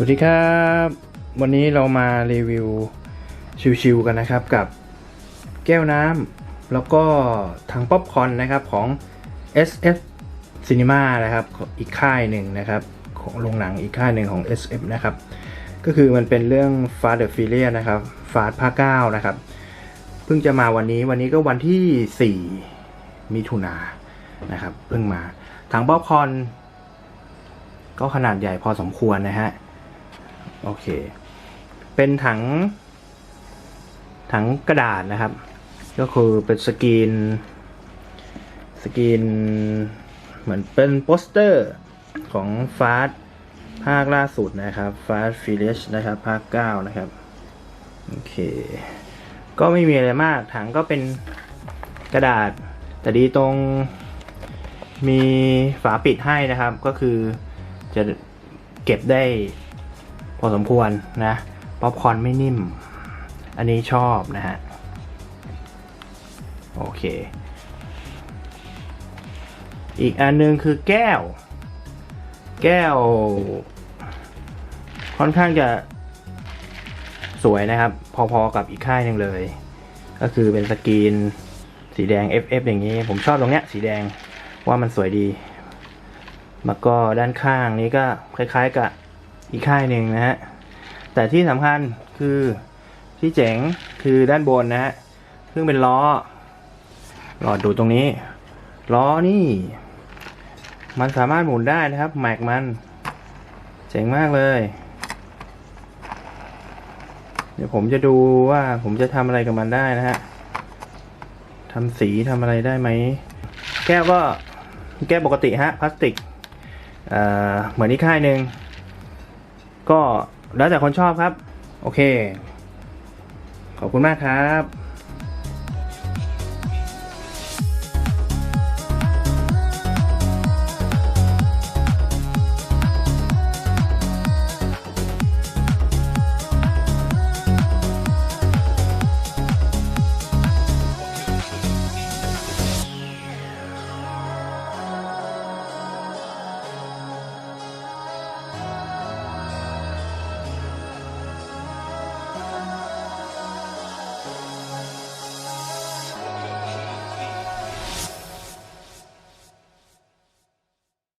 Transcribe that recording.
วัสดีครับ วันนี้เรามารีวิวชิวๆกันนะครับกับแก้วน้ำแล้วก็ถังป๊อปคอนนะครับของ SF Cinema นะครับอีกค่ายหนึ่งนะครับ ของโรงหนังอีกค่ายหนึ่งของ SF นะครับ ก็คือมันเป็นเรื่อง Fast the Furious นะครับ Fast ภาค9นะครับ เพิ่งจะมาวันนี้วันนี้ก็วันที่ 4 มิถุนายนนะครับ เพิ่งมาถังป๊อปคอนก็ขนาดใหญ่พอสมควรนะฮะ โอเค เป็นถัง ถังกระดาษนะครับ ก็คือเป็นสกรีน สกรีน เหมือนเป็นโปสเตอร์ของฟาสภาคล่าสุดนะครับฟาสฟิเลชนะครับ ภาค 9 นะครับ โอเค ก็ไม่มีอะไรมาก ถังก็เป็นกระดาษ แต่ดีตรงมีฝาปิดให้นะครับ ก็คือจะเก็บได้ พอสมควรนะป๊อปคอร์นไม่นิ่ม อันนี้ชอบนะฮะ โอเค อีกอันนึงคือแก้ว แก้ว ค่อนข้างจะสวยนะครับ พอๆกับอีกค่ายหนึ่งเลย ก็คือเป็นสกรีนสีแดง FF อย่างนี้ ผมชอบตรงเนี้ยสีแดงว่ามันสวยดี แล้วก็ด้านข้างนี้ก็คล้ายๆกับ อีกค่ายหนึ่งนะฮะ แต่ที่สำคัญคือที่เจ๋งคือด้านบนนะฮะซึ่งเป็นล้อ หลอดดูตรงนี้ ล้อนี่ มันสามารถหมุนได้นะครับ แม็กมัน เจ๋งมากเลย เดี๋ยวผมจะดูว่าผมจะทำอะไรกับมันได้นะฮะทำสีทำอะไรได้ไหม แก้วก็แก้วปกติฮะพลาสติกเเหมือนที่ค่ายหนึ่ง ก็แล้วแต่คนชอบครับ โอเค ขอบคุณมากครับ